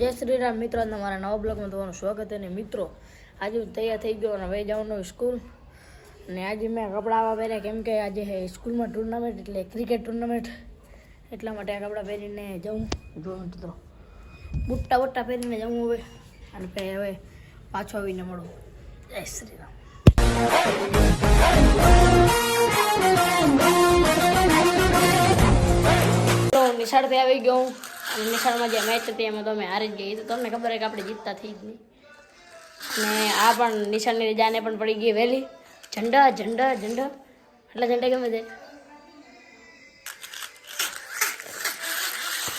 જય શ્રી રામ મિત્રો તમારા મારા નવા બ્લોગમાં તમારું સ્વાગત અને મિત્રો, આજે હું તૈયાર થઈ ગયો અને હવે જવાનું સ્કૂલ. અને આજે મેં કપડાં આવા પહેર્યા. કેમ કે આજે સ્કૂલમાં ટુર્નામેન્ટ એટલે ક્રિકેટ ટુર્નામેન્ટ એટલા માટે આ કપડાં પહેરીને જાઉં. જો મિત્રો, બુટ્ટા બુટ્ટા પહેરીને જાઉં હવે. અને પછી હવે પાછો આવીને મળું. જય શ્રી રામ. તો નિશાળથી આવી ગયો હું. અને નિશાળમાં જે મેચ હતી એમાં તો અમે હારી જ ગઈ. તો તમને ખબર છે કે આપણે જીતતા થઈ જ નહીં. ને આ પણ નિશાળની રજાને પણ પડી ગઈ વહેલી. ઝંડા ઝંડા ઝંડા. એટલે ઝંડા ગમે છે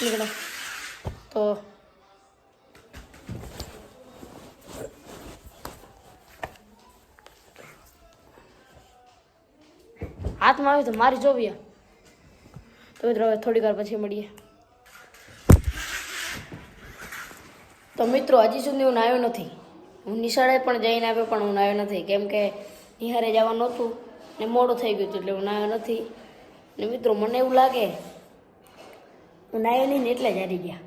નીકળો. તો હાથમાં આવ્યું તો મારી જોવીએ તો મિત્રો હવે થોડીક વાર પછી મળીએ. મિત્રો, હજી સુધી હું નાયો નથી. હું નિશાળે પણ જઈને આવ્યો, પણ હું નાયો નથી. કેમ કે નિહારે જવાનું હતું ને મોડું થઈ ગયું હતું એટલે હું નાયો નથી. ને મિત્રો, મને એવું લાગે, હું નાયો નહીં ને એટલે જ હારી ગયા.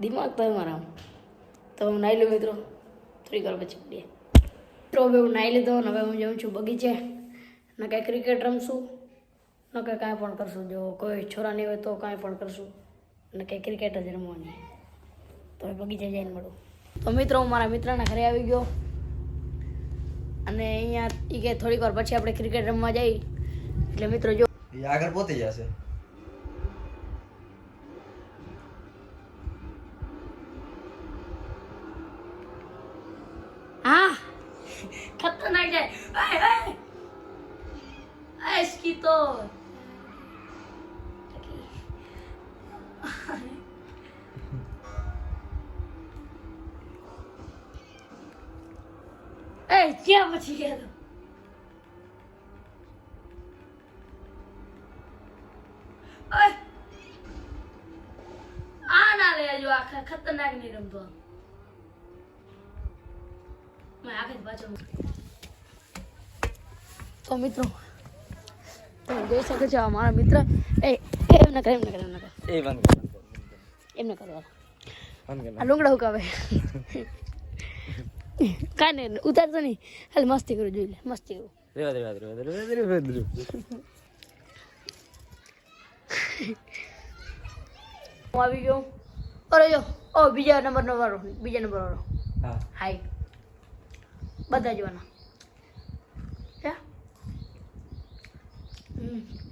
દિમાગ તો મારા તો હું નાહી લઉં મિત્રો. થોડીક વાર પછી મળીએ મિત્રો, હવે હું નાહી લીધો અને હવે હું જાઉં છું બગીચે. ને કાંઈ ક્રિકેટ રમશું, ન કાંઈ કાંઈ પણ કરશું. જો કોઈ છોરા નહીં હોય તો કાંઈ પણ કરશું. અને કંઈ ક્રિકેટ જ રમવાની. તો બગીચે જઈને મળું. તો મિત્રો હું મારા મિત્રના ઘરે આવી ગયો. અને અહીંયા એ કે થોડીક વાર પછી આપણે ક્રિકેટ રમવા જઈએ એટલે મિત્રો જો આગળ પહોંચી જશે એ ક્યાં પછી ગયા આ ના લેજો આખા ખતરનાક નહીં રમતો આ. મેં તો મિત્રો તમે જોઈ શકો છો મારા મિત્ર એ એમ ના કરે એમ ના કરે એમ ના કરે. એ બંધ કર એમ ના કરવા બંધ કર આ લુંગડા હુકાવે. કાંઈ નહીં ઉતારતો નહીં. હાલ મસ્તી કરું જોઈ લે મસ્તી કરું. રેવા દે રેવા દે રેવા દે રેવા દે હું આવી ગયો. અરે જો ઓ બીજા નંબરનો વાળો બીજા નંબર વાળો. હા. હાઈ બધા જોવાના. હમ.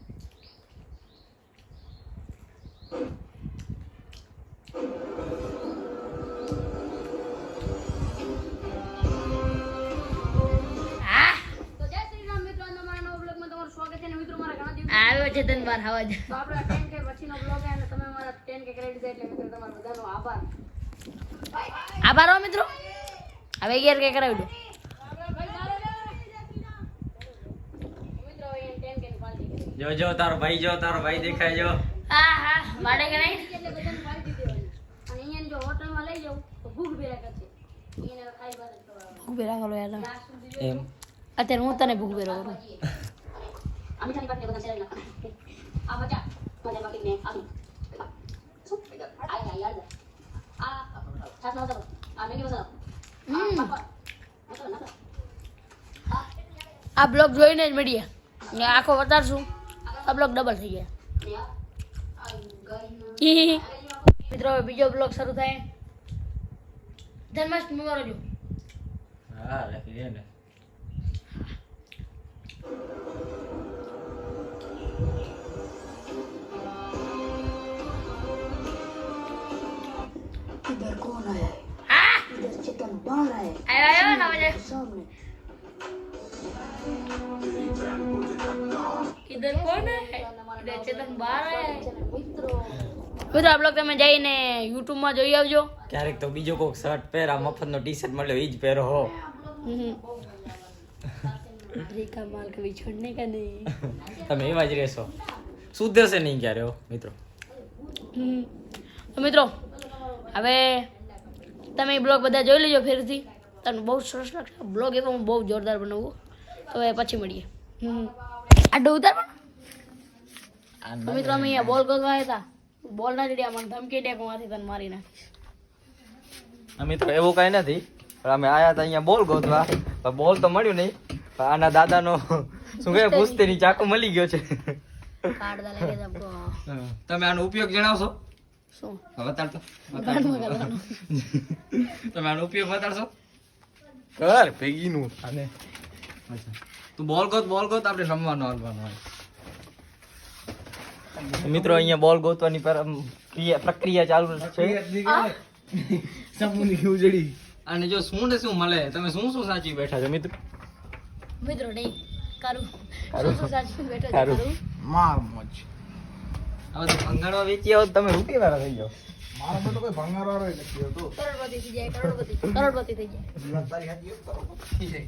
આવ્યો છે તન બાર હવા જ તો આપણા ટેન કે પછીનો બ્લોગ અને તમે મારા ટેન કે ક્રેડિટ એટલે મિત્રો તમારો બધાનો આભાર. આભાર હો મિત્રો. હવે ગેર કે કરાવી દો જો જો તારો ભાઈ જો તારો ભાઈ દેખાય જો. હા હા માડે કે નહીં? એટલે બધાને પાડી દેવાની અને અહીંયા જો હોટલમાં લઈ જાઉં તો ભૂખ ભેરા કરશે એને ખાઈ બાદ. ભૂખ બેરા કરો યાર. એમ. અત્યારે હું તને ભૂખ બેરો કરું. આ জানি বাট બધા না નાખવાના. આ બચા મજા બાકીને આલુ શું આ યાર યાર આ છાસ ના ઉતારો આ મેગી મસાલો આ બ્લોગ જોઈને જ મળીએ ને આખો વધારશું આ બ્લોગ ડબલ થઈ ગયા. મિત્રો હવે બીજો બ્લોગ શરૂ થાય જન્માષ્ટમી વાળો જો હા રાખી દે ને આવ્યો આવ્યો ના વજે इधर कौन है इधर चेतन बाहर है મિત્રો મિત્રો આ બ્લોગ તમે જઈને YouTube માં જોઈ આવજો ક્યારેક તો બીજો કોક શર્ટ પહેર આ મફતનો ટી શર્ટ મળ્યો એ જ પહેરો હો રીકા માલ કભી છોડને કા નહીં તમે એવા જ રહેશો સુધરશે નહીં ક્યારે હો મિત્રો હમ. તો મિત્રો હવે તમે બ્લોગ બધા જોઈ લેજો ફેરથી. તમને બહુ સરસ લાગશે. બ્લોગ એ હું બહુ જોરદાર બનાવું. તો હવે પછી મળીએ. આડો ઉતાર પણ. મિત્રો અમે અહીંયા બોલ ગોતવા હતા. બોલ ના ચડ્યા મને ધમકી દે કે હું તને મારી નાખીશ. મિત્રો એવું કઈ નથી. પણ અમે આયા હતા અહીંયા બોલ ગોતવા. પણ બોલ તો મળ્યું નહીં. પણ આના દાદાનો શું કહે પુસ્તેની ચાકુ મળી ગયો છે. તમે આનો ઉપયોગ જણાવશો? શું? બતાડતો તમે આનો ઉપયોગ બતાડશો? કર ભેગીનું. અને તું બોલ ગોત બોલ ગોત આપણે રમવાનો હાલવાનો હોય. મિત્રો અહીંયા બોલ ગોતવાની પર પ્રક્રિયા ચાલુ છે. સમુની ઉજળી અને જો શું ને શું મળે? તમે શું શું સાચી બેઠા છો મિત્રો? મિત્રો નહીં. કરું. કરું. શું શું સાચી બેઠા છો કરું. કરું? માર મોજ. હવે તો ભંગાણવા વેચી આવો તો તમે રૂપિયા વાળા થઈ જાઓ. મારા તો કોઈ ભંગાર વાળો નથી હતો. કરોડપતિ થઈ જાય કરોડપતિ કરોડપતિ થઈ જાય.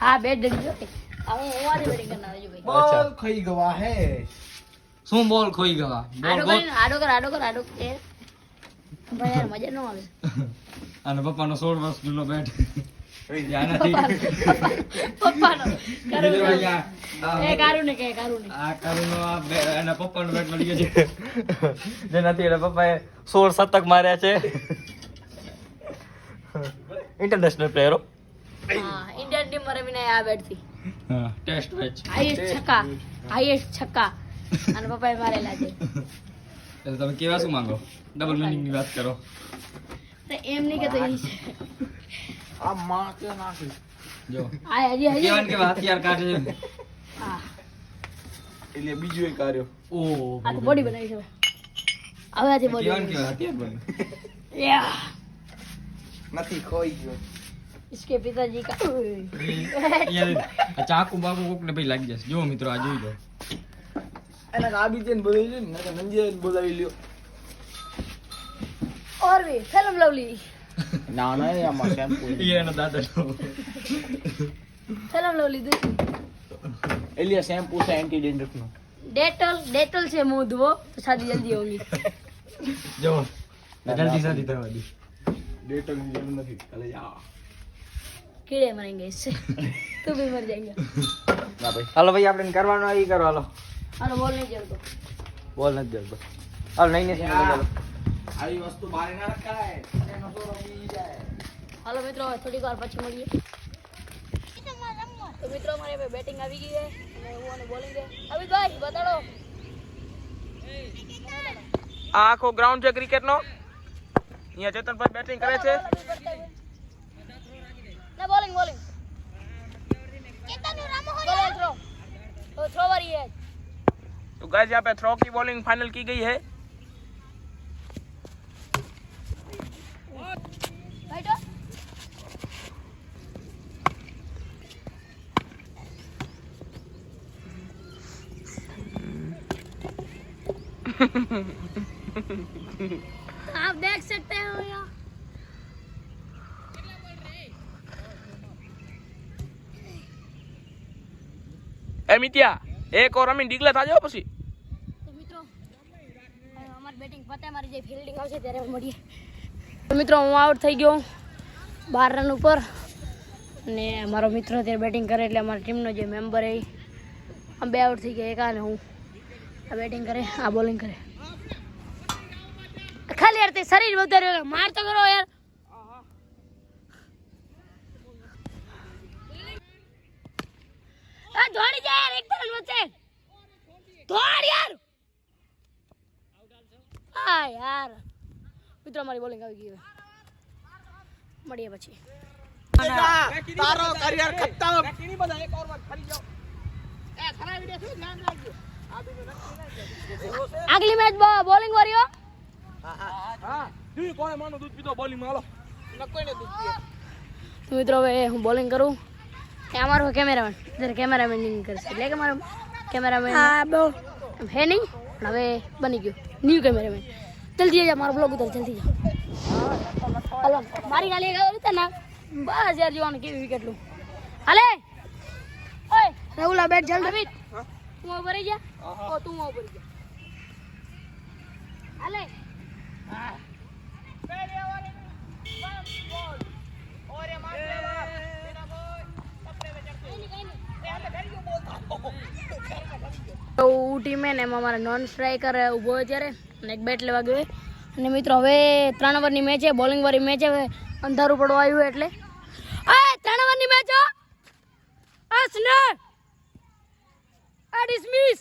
હા બેટ ડરી ગયો હવે ઓવારી બેટિંગ ભાઈ. બોલ ખાઈ ગવા હે. શું બોલ ખોઈ બોલ આડો કર આડો કર આડો એ. ભાઈ યાર મજા ન આવે. અને પપ્પાનો સોળ વર્ષ જૂનો બેટ. પપ્પાનો. કરું મિત્રો ને. અહીંયા એ આ- કે કારું આ કારુનો એના પપ્પાનો બેટ મળી ગયો છે. જેનાથી એના પપ્પાએ સોળ શતક માર્યા છે. ઇન્ટરનેશનલ પ્લેયરો હા. ઇન્ડિયન ટીમ રમીને આ બેટથી ટેસ્ટ મેચ હાઈએસ્ટ છક્કા. હાઈએસ્ટ છક્કા. અને પપ્પાએ મારેલા છે. તમે કેવા શું માંગો? ડબલ મિનિંગની વાત કરો. એમ નહીં કે તો આ માં કે નાખી જો આ હજી હજી કેવા ને કેવા હથિયાર કાઢે છે હા એટલે બીજું એક કાર્યો ઓહો આ તો બોડી બનાવી છે હવે આથી બોડી કેવા ને કેવા હથિયાર બને યા નથી ખોઈ ગયો इसके पिताजी का અહીંયા આ ચાકુ બાકુ કોક ને ભાઈ લાગી જશે જો મિત્રો આ જોઈ લો એને ગાડી તેને બોલાવી લ્યો ને નંદિયા બોલાવી લ્યો और भी फिल्म लवली નાના એ આમાં શેમ્પુ એ એનો દાદાનો ચલો લો લીધું એલિયા શેમ્પુ છે એન્ટી ડેન્ડ્રફનું. ડેટોલ ડેટોલ છે મોં ધોવો સાદી જલ્દી ઓલી જો જલ્દી સાદી થવા દી. ડેટોલની જરૂર નથી. કાલે જા. કીડે મરી ગઈ છે. તું બી મર જાયગા ના ભાઈ. હાલો ભાઈ આપણે કરવાનો એ કરો હાલો. હાલો બોલ નહીં જડતો બોલ નથી જડતો હાલો નહીં નહીં. આવી વસ્તુ બહાર ના રખાય એનો તો રમી જાય हेलो मित्रों थोड़ी વાર પછી મળીએ તો મિત્રો મારે હવે બેટિંગ આવી ગઈ છે અને હું અને બોલિંગ છે અભી ભાઈ બતાડો આ આખો ગ્રાઉન્ડ છે ક્રિકેટ નો અહીંયા ચેતનભાઈ બેટિંગ કરે છે ના બોલિંગ બોલિંગ बोलिंग थ्रो तो थ्रो वाली है तो गाइस यहाँ पे थ्रो की बॉलिंग फाइनल की गई है आप देख सकते हो यहाँ એ મિત્યા એક ઓર રમીને ડીગલા થાજો પછી તો મિત્રો હવે અમારી બેટિંગ પતે મારી જે ફિલ્ડિંગ આવશે ત્યારે મળીએ તો મિત્રો હું આઉટ થઈ ગયો બાર રન ઉપર અને મારો મિત્ર અત્યારે બેટિંગ કરે એટલે અમારી ટીમનો જે મેમ્બર એ આમ બે આઉટ થઈ ગયા એક આ ને હું આ બેટિંગ કરે આ બોલિંગ કરે. ખાલી યાર તે શરીર વધારે માર તો કરો યાર. આ દોડી જા યાર એક તરફ વચ્ચે. દોડ યાર. હા યાર. મિત્રો મારી બોલિંગ આવી ગઈ મળીએ પછી. તારો કરિયર ખતમ. આગલી મેચ બોલિંગ વાળી હો. કોણે માનો દૂધ પીધો બોલિંગમાં હાલો. તો મિત્રો હવે હું બોલિંગ કરું. એ અમારો કેમેરામેન જ્યારે કેમેરામેન કરશે એટલે કે મારો કેમેરામેન હા બહુ. હે નહીં પણ હવે બની ગયો. ન્યૂ કેમેરામેન જલ્દી જા મારો બ્લોગ ઉતર જલ્દી જા હાલો મારી ગાલી એક ઉતાર ના. બસ યાર જોવાનું કેવી વિકેટ લું. હાલે! ઓય રઘુલા બેટ જલ્દી. તું રહી જા. ઓ તું ઉપર રહી જા. હાલે. તો ટીમે ને એમાં અમારે નોન સ્ટ્રાઈકર ઊભો ત્યારે અને એક બેટ લેવા ગયો અને મિત્રો હવે ત્રણ ઓવરની મેચ છે બોલિંગ વાળી મેચ છે હવે અંધારું પડવા આવ્યું એટલે. આ ત્રણ ઓવરની મેચ હો. આ સ્નર! આ ડિસમિસ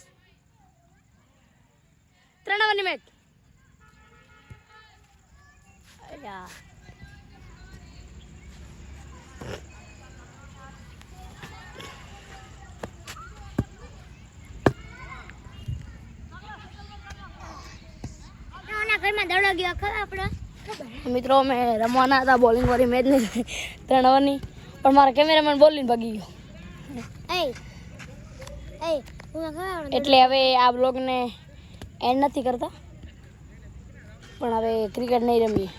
ત્રણ ઓવરની મેચ યાર મિત્રો અમે રમવાના હતા બોલિંગ વાળી મેચની. ત્રણ ઓવરની પણ મારા કેમેરામેન બોલીને ભગી ગયો. એટલે હવે આ બ્લોગને એન્ડ નથી કરતા. પણ હવે ક્રિકેટ નહીં રમીએ.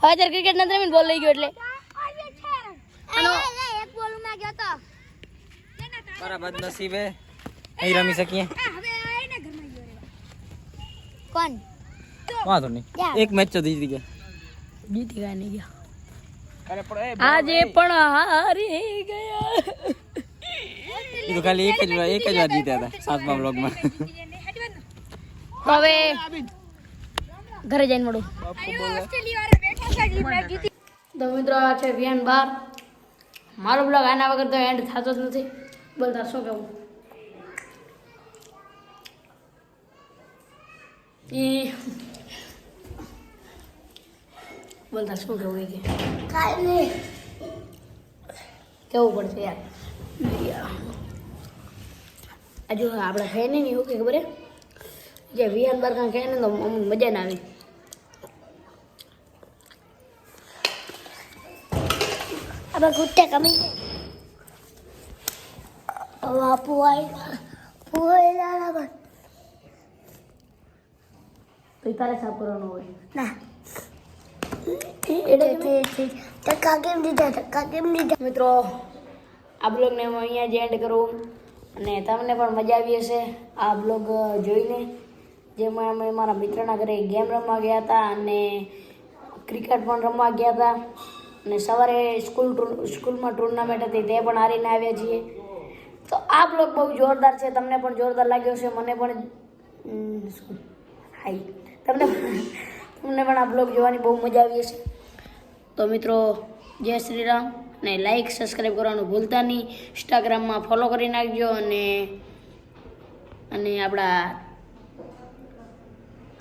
હવે અત્યારે ક્રિકેટ નથી રમીને બોલ લઈ ગયો એટલે. નહીં રમી શકીએ. કોણ? વાંધો નહીં. એક મેચ તો જીતી ગયા. જીતી ગયા નહીં ગયા. અરે પણ આજે પણ હારી ગયા. એ તો ખાલી એક જ વાર એક જ વાર જીત્યા હતા સાતમા બ્લોકમાં તો હવે ઘરે જઈને મળું તો મિત્રો આ છે વિયાન બાર મારો બ્લોગ આના વગર તો એન્ડ થતો જ નથી બોલતા શું કહેવું ઈ બોલતા શું કહેવું એ કે કેવું પડશે યાર aduh apalah kayaknya nih oke kabar jadi biar ntar kan kayaknya ngomong ngomong aja nabi apa kutek kami apa puai puai lah lah kan prepare sapuro nabi nah. Ini ini ini kakim di jadi kakim di jadi metro abloh nemuinya jangan dekat rumah અને તમને પણ મજા આવી હશે આ blog જોઈને. જેમાં અમે મારા મિત્રના ઘરે ગેમ રમવા ગયા હતા અને ક્રિકેટ પણ રમવા ગયા હતા. અને સવારે સ્કૂલ સ્કૂલમાં ટુર્નામેન્ટ હતી તે પણ હારીને આવ્યા છીએ. તો આ બ્લોગ બહુ જોરદાર છે. તમને પણ જોરદાર લાગ્યો છે મને પણ હાઈ તમને તમને પણ આ બ્લોગ જોવાની બહુ મજા આવી હશે. તો મિત્રો, જય શ્રી રામ. અને લાઈક સબસ્ક્રાઈબ કરવાનું ભૂલતા નહીં. ઇન્સ્ટાગ્રામમાં ફોલો કરી નાખજો અને અને આપણા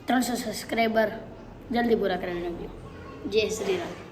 ત્રણસો સબસ્ક્રાઈબર જલ્દી પૂરા કરી નાખજો. જય શ્રી રામ.